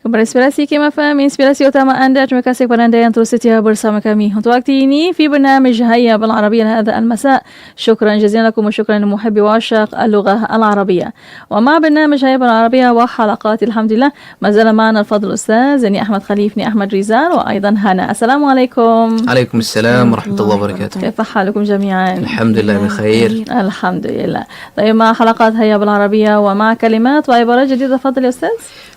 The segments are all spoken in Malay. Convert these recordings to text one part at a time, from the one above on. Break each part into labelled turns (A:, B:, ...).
A: Kepada Inspirasi Kim FM, inspirasi utama anda. Terima kasih kepada anda yang terus setia bersama kami. Untuk waktu ini, في برنامج هيا بالعربية هذا المساء. شكرا جزيلا لكم وشكرا لمحبي وعشاق اللغة العربية. ومع برنامج هيا بالعربية وحلقات الحمد لله ما زال معنا الفضل الأستاذ ني أحمد خليف ني أحمد ريزان وأيضا هنا. السلام عليكم.
B: عليكم السلام ورحمة الله وبركاته
A: كيف حالكم جميعا؟
B: الحمد لله بخير
A: الحمد لله. طيب مع حلقات هيا بالعربية ومع كلمات وعبارات جديدة تفضل يا أستاذ.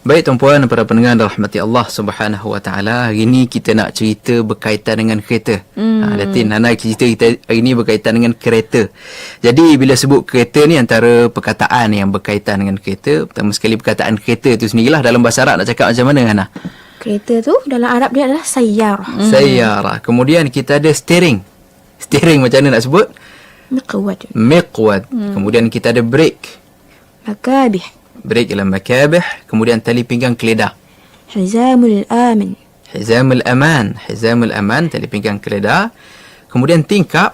B: Dan para pendengar rahmati Allah Subhanahu Wa Taala. Hari ini kita nak cerita berkaitan dengan kereta. Hmm. Ha, Datin, Nana cerita kita hari ini berkaitan dengan kereta. Jadi bila sebut kereta ni antara perkataan yang berkaitan dengan kereta. Pertama sekali perkataan kereta itu sendirilah dalam bahasa Arab nak cakap macam mana Hana?
C: Kereta tu dalam Arab dia adalah sayyarah.
B: Hmm. Sayyarah. Kemudian kita ada steering. Steering macam mana nak sebut?
C: Miqwad.
B: Miqwad. Hmm. Kemudian kita ada brake.
C: Makabih.
B: Brake ialah makabih. Kemudian tali pinggang keledar.
C: حزام الأمن
B: حزام الأمان حزام الأمان تلي بيجان كلدا كمودين
C: تينكاب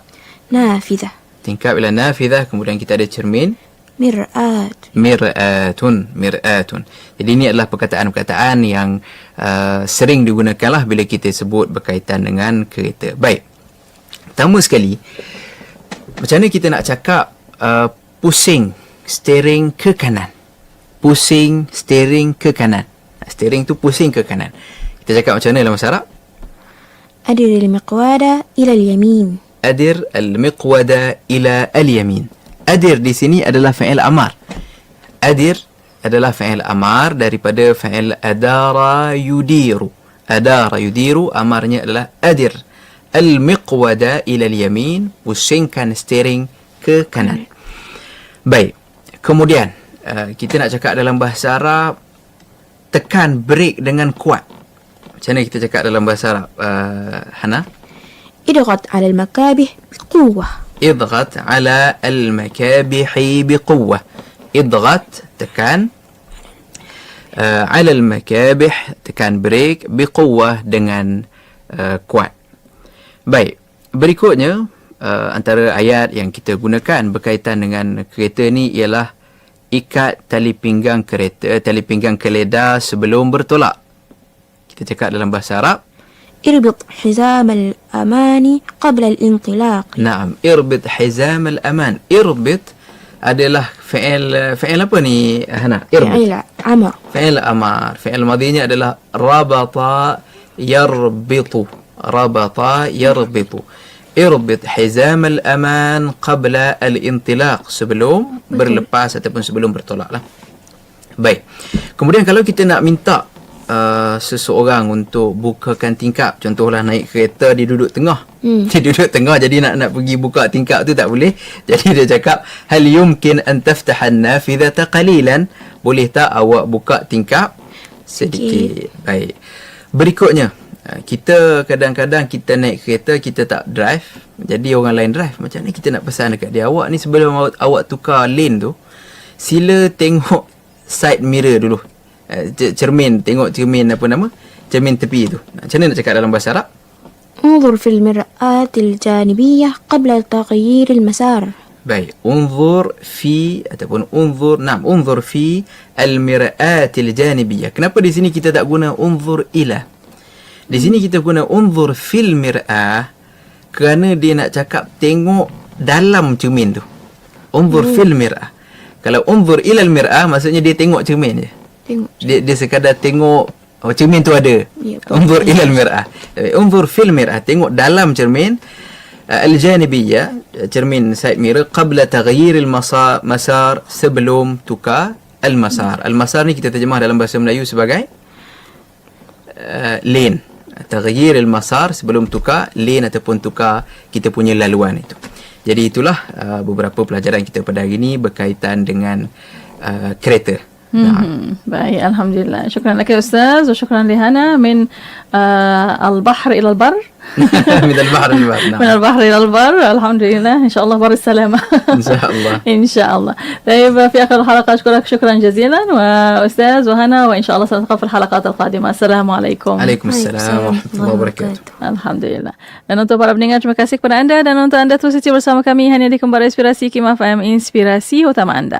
B: نافذة تينكاب إلى نافذة kita ada cermin.
C: مرآة
B: مرآة مرآة Jadi ini adalah perkataan-perkataan yang uh, sering digunakanlah bila kita sebut berkaitan dengan kereta. Baik. Pertama sekali, macam mana kita nak cakap uh, pusing steering ke kanan? Pusing steering ke kanan steering tu pusing ke kanan. Kita cakap macam mana dalam bahasa Arab?
C: Adir al-miqwada ila al-yamin.
B: Adir al-miqwada ila al-yamin. Adir di sini adalah fa'il amar. Adir adalah fa'il amar daripada fa'il adara yudiru. Adara yudiru amarnya adalah adir. Al-miqwada ila al-yamin. Pusingkan steering ke kanan. Baik. Kemudian, uh, kita nak cakap dalam bahasa Arab tekan break dengan kuat. Macam mana kita cakap dalam bahasa Arab, uh, Hana?
C: Idghat ala al-makabih biquwah.
B: Idghat ala al-makabih biquwah. Idghat tekan uh, ala al-makabih tekan break biquwah dengan uh, kuat. Baik, berikutnya uh, antara ayat yang kita gunakan berkaitan dengan kereta ni ialah ikat tali pinggang kereta, tali pinggang keledar sebelum bertolak. Kita cakap dalam bahasa Arab.
C: Irbit hizam al-amani qabla al-intilaq.
B: Naam, irbit hizam al-aman. Irbit adalah fa'il fa'il apa ni Hana? Irbit.
C: Fa'il amar.
B: Fa'il amar. Fa'il madinya adalah rabata yarbitu. Rabata yarbitu. Hmm. Irbit hizam al-aman qabla al-intilaq. Sebelum berlepas ataupun sebelum bertolak lah. Baik. Kemudian kalau kita nak minta uh, seseorang untuk bukakan tingkap. Contohlah naik kereta dia duduk tengah. Hmm. Dia duduk tengah jadi nak nak pergi buka tingkap tu tak boleh. Jadi dia cakap hal yumkin an taftaha an-nafidhata qalilan? Boleh tak awak buka tingkap sedikit. Baik. Berikutnya uh, kita kadang-kadang kita naik kereta kita tak drive jadi orang lain drive macam ni kita nak pesan dekat dia awak ni sebelum awak, awak tukar lane tu sila tengok side mirror dulu uh, cermin tengok cermin apa nama cermin tepi tu macam mana nak cakap dalam bahasa Arab
C: انظر في المرآة الجانبية قبل تغيير المسار.
B: baik unzur fi ataupun unzur nam unzur fi al-mir'atil janibiyah kenapa di sini kita tak guna unzur ila Di sini kita guna unzur fil mir'ah kerana dia nak cakap tengok dalam cermin tu unzur
C: Hmm.
B: fil mir'ah kalau unzur ila al-mir'ah maksudnya dia tengok cermin je
C: Tengok.
B: dia, dia sekadar tengok oh, cermin tu ada.
C: Ya.
B: Unzur ila al-mir'ah. Eh, Unzur fil mir'ah. Tengok dalam cermin uh, al-janibiyah, cermin side mirror qabla taghyir al-masar masar sebelum tukar al-masar. Al-masar ni kita terjemah dalam bahasa Melayu sebagai uh, lane. Taghyir al-masar sebelum tukar lane ataupun tukar kita punya laluan itu. Jadi itulah uh, beberapa pelajaran kita pada hari ini berkaitan dengan uh, kereta.
A: مهم. باي الحمد لله شكرا لك يا أستاذ وشكرا لهنا من آه البحر إلى البر.
B: من البحر للبحر
A: من
B: نعم.
A: البحر إلى البر الحمد لله إن شاء الله بر السلامة.
B: إن شاء الله.
A: إن شاء الله. طيب في آخر الحلقة أشكرك شكرا جزيلا وأستاذ وهنا وإن شاء الله سنلتقي في الحلقات القادمة. السلام عليكم.
B: عليكم السلام ورحمة الله وبركاته.
A: Alhamdulillah. Dan untuk para pendengar, terima kasih kepada anda. Dan untuk anda terus setia bersama kami. Hanya di Kembara Inspirasi Kim FM Inspirasi Utama Anda.